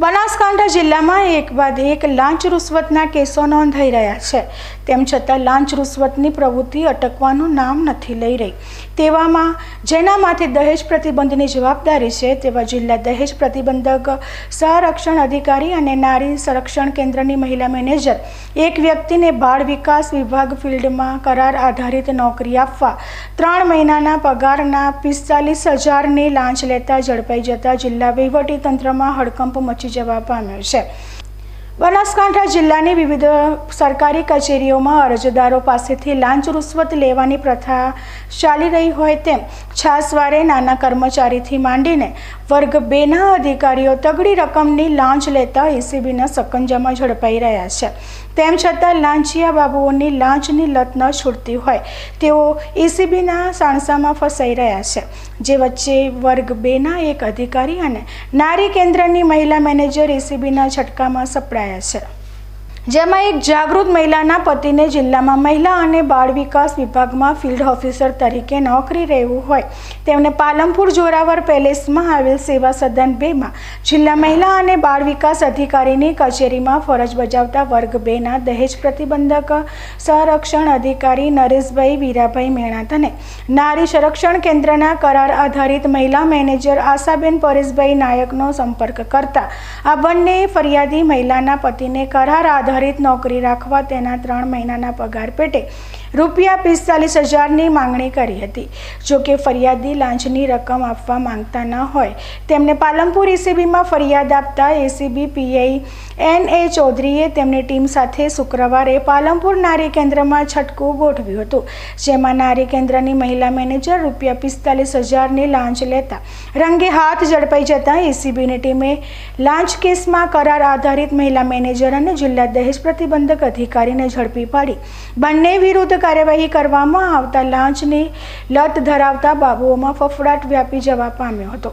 બનાસકાંઠા જિલ્લામાં એક બાદ એક લાંચ રૂશ્વતના કેસો નોંધાઈ રહ્યા છે. તેમ છતાં લાંચ રૂશ્વતની પ્રવૃત્તિ અટકવાનું નામ નથી લઈ રહી. તેવામાં જેના માથે દહેજ પ્રતિબંધની જવાબદારી છે તેવા જિલ્લા દહેજ પ્રતિબંધક સંરક્ષણ અધિકારી અને નારી સંરક્ષણ કેન્દ્રની મહિલા મેનેજર એક વ્યક્તિને બાળ વિકાસ વિભાગ ફિલ્ડમાં કરાર આધારિત નોકરી આપવા ત્રણ મહિનાના પગારના પિસ્તાલીસ હજારની લાંચ લેતા ઝડપાઈ જતા જિલ્લા વહીવટી તંત્રમાં હડકંપ મચી જવા પામ્યો છે. બનાસકાંઠા જિલ્લાની વિવિધ સરકારી કચેરીઓમાં અરજદારો પાસેથી લાંચ રૂશ્વત લેવાની પ્રથા ચાલી રહી હોય તેમ છાસવારે નાના કર્મચારીથી માંડીને વર્ગ બેના અધિકારીઓ તગડી રકમની લાંચ લેતા એસીબીના સકંજામાં ઝડપાઈ રહ્યા છે. તેમ છતાં લાંચિયા બાબુઓની લાંચની લત ન છૂટતી હોય તેઓ એસીબીના સાણસામાં ફસાઈ રહ્યા છે, જે વચ્ચે વર્ગ બેના એક અધિકારી અને નારી કેન્દ્રની મહિલા મેનેજર એસીબીના છટકામાં સપડાયા છે. જેમાં એક જાગૃત મહિલાના પતિને જિલ્લામાં મહિલા અને બાળ વિકાસ વિભાગમાં ફિલ્ડ ઓફિસર તરીકે નોકરી રહેવું હોય. તેમને પાલનપુર જોરાવર પેલેસમાં આવેલ સેવા સદન બેમાં જિલ્લા મહિલા અને બાળ વિકાસ અધિકારીની કચેરીમાં ફરજ બજાવતા વર્ગ બેના દહેજ પ્રતિબંધક સંરક્ષણ અધિકારી નરેશભાઈ વીરાભાઈ મેણાત નારી સંરક્ષણ કેન્દ્રના કરાર આધારિત મહિલા મેનેજર આશાબેન પરેશભાઈ નાયકનો સંપર્ક કરતા આ બંને ફરિયાદી મહિલાના પતિને કરાર આધારિત નોકરી રાખવા તેના ત્રણ મહિનાના પગાર પેટે રૂપિયા પિસ્તાલીસ હજારની માંગણી કરી હતી. જોકે ફરિયાદી લાંચની રકમ આપવા માંગતા ન હોય, તેમને પાલનપુર એસીબીમાં ફરિયાદ આપતા એસીબી પીઆઈ એન એ ચૌધરીએ તેમની ટીમ સાથે શુક્રવારે પાલનપુર નારી કેન્દ્રમાં છટકું ગોઠવ્યું હતું, જેમાં નારી કેન્દ્રની મહિલા મેનેજર રૂપિયા પિસ્તાલીસ હજારની લાંચ લેતા રંગે હાથ ઝડપાઈ જતા એસીબીની ટીમે લાંચ કેસમાં કરાર આધારિત મહિલા મેનેજર અને જિલ્લા દહેજ પ્રતિબંધક અધિકારીને ઝડપી પાડી. બંને વિરુદ્ધ કાર્યવાહી કરવામાં આવતા લાંચની લત ધરાવતા બાબુઓમાં ફફડાટ વ્યાપી જવા પામ્યો હતો.